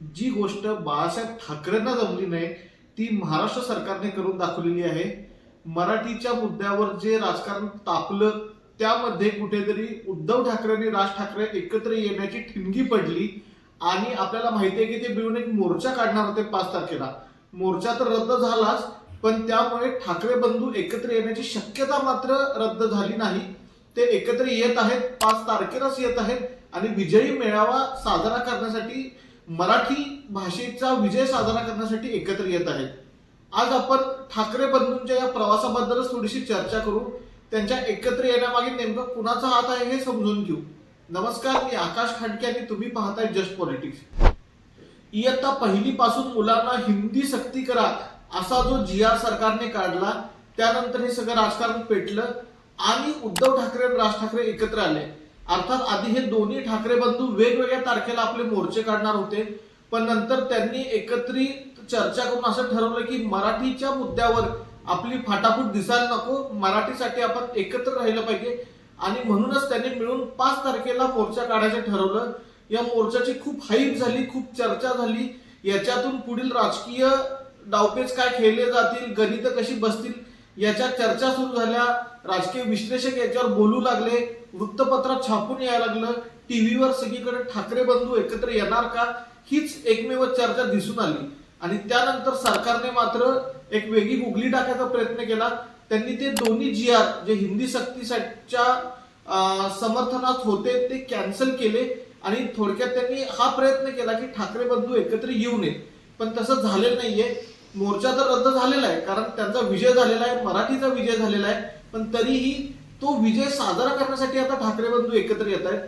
जी गोष्ट बाळासाहेब ठाकरेंना जमली नाही ती महाराष्ट्र सरकारने करून दाखवलेली आहे. मराठीच्या मुद्द्यावर जे राजकारण तापलं त्यामध्ये कुठेतरी उद्धव ठाकरे आणि राज ठाकरे एकत्र येण्याची ठिणगी पडली. आणि आपल्याला माहिती आहे की ते मिळून एक मोर्चा काढणार होते पाच तारखेला. मोर्चा तर रद्द झालाच पण त्यामुळे ठाकरे बंधू एकत्र येण्याची शक्यता मात्र रद्द झाली नाही. ते एकत्र येत आहेत पाच तारखेलाच येत आहेत आणि विजयी मेळावा साजरा करण्यासाठी मराठी भाषेचा विजय साजरा करण्यासाठी एकत्र येत आहेत. आज आपण ठाकरे बंधूंच्या या प्रवासाबद्दलच थोडीशी चर्चा करू. त्यांच्या एकत्र येण्यामागे नेमकं कुणाचा हात आहे हे समजून घेऊ. नमस्कार मी आकाश खांडके आणि तुम्ही पाहताय जस्ट पॉलिटिक्स. इयत्ता पहिलीपासून मुलांना हिंदी सक्ती करा असा जो जी आर सरकारने काढला त्यानंतर हे सगळं राजकारण पेटलं आणि उद्धव ठाकरे आणि राज ठाकरे एकत्र आले. अर्थात आधी हे दोन्ही ठाकरे बंधू वेगवेगळ्या तारखेला आपले मोर्चे काढणार होते. पण नंतर त्यांनी एकत्रित चर्चा करून असं ठरवलं की मराठीच्या मुद्द्यावर आपली फाटाफूट दिसायला नको मराठीसाठी आपण एकत्र राहिलं पाहिजे. आणि म्हणूनच त्यांनी मिळून पाच तारखेला मोर्चा काढायचं ठरवलं. या मोर्चाची खूप हाईप झाली खूप चर्चा झाली. याच्यातून पुढील राजकीय डावपेच काय खेळले जातील गणित कशी बसतील याच्या चर्चा सुरू झाल्या. राजकीय विश्लेषक याच्यावर बोलू लागले. वृत्तपत्रात छापून यायला लागलं. टीव्हीवर सगळीकडे ठाकरे बंधू एकत्र येणार का? हीच एकमेव चर्चा दिसून आली. आणि त्यानंतर सरकारने मात्र एक वेगळी गुगली टाकायचा प्रयत्न केला. त्यांनी ते दोन्ही जी आर जे हिंदी सक्तीसाठीच्या समर्थनात होते ते कॅन्सल केले. आणि थोडक्यात त्यांनी हा प्रयत्न केला की ठाकरे बंधू एकत्र येऊ नयेत. पण तसं झालेलं नाहीये. मोर्चा तर रद्द झालेला आहे कारण त्यांचा विजय झालेला आहे मराठीचा विजय झालेला आहे पण तरीही तो विजय साजरा करण्यासाठी आता ठाकरे बंधू एकत्र येत आहेत.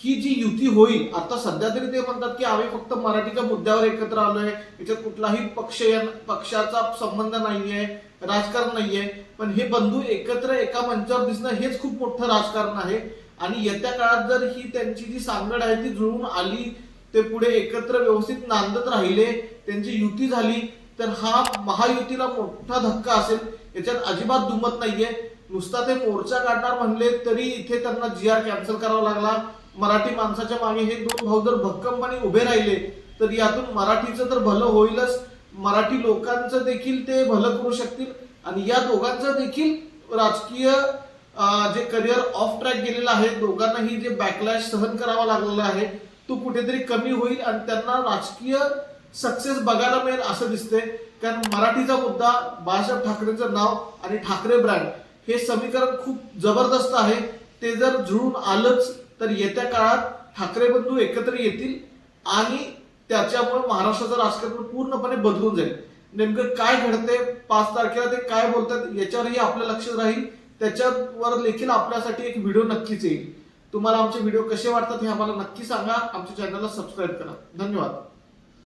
ही जी युती होईल आता सध्या तरी ते म्हणतात की आम्ही फक्त मराठीच्या मुद्द्यावर एकत्र आलोय याच्यात कुठलाही पक्ष पक्षाचा संबंध नाहीये राजकारण नाहीये पण हे बंधू एकत्र एका मंचावर दिसणं हेच खूप मोठं राजकारण आहे. आणि येत्या काळात जर ही त्यांची जी सांगड आहे ती जुळून आली ते पुढे एकत्र व्यवस्थित नांदत राहिले त्यांची युती झाली तर हा महायुतीला मोठा धक्का असेल. याच्यात अजिबात दुमत नाहीये. नुसता ते मोर्चा काढणार म्हणले तरी इथे त्यांना जी आर कॅन्सल करावा लागला. मराठी माणसाच्या मागे हे दोन भाऊ जर भक्कमपणे उभे राहिले तर यातून मराठीचं तर भलं होईलच. मराठी लोकांचं देखील ते भलं करू शकतील. आणि या दोघांचं देखील राजकीय जे करिअर ऑफ ट्रॅक गेलेलं आहे दोघांनाही जे बॅकलॅश सहन करावा लागलेला आहे तो कुठेतरी कमी होईल आणि त्यांना राजकीय सक्सेस बघायला मिळेल असं दिसते कारण मराठीचा मुद्दा बाळासाहेब ठाकरेंचं नाव आणि ठाकरे ब्रँड हे समीकरण खूप जबरदस्त आहे. ते जर जुळून आलंच तर येत्या काळात ठाकरे बंधू एकत्र येतील आणि त्याच्यामुळे महाराष्ट्राचं राजकारण पूर्णपणे बदलून जाईल. नेमकं काय घडते पाच तारखेला ते काय बोलतात याच्यावरही आपलं लक्ष राहील. त्याच्यावर देखील आपल्यासाठी एक व्हिडिओ नक्कीच येईल. तुम्हाला आमचे व्हिडिओ कसे वाटतात हे आम्हाला नक्की सांगा. आमच्या चॅनलला सबस्क्राईब करा. धन्यवाद.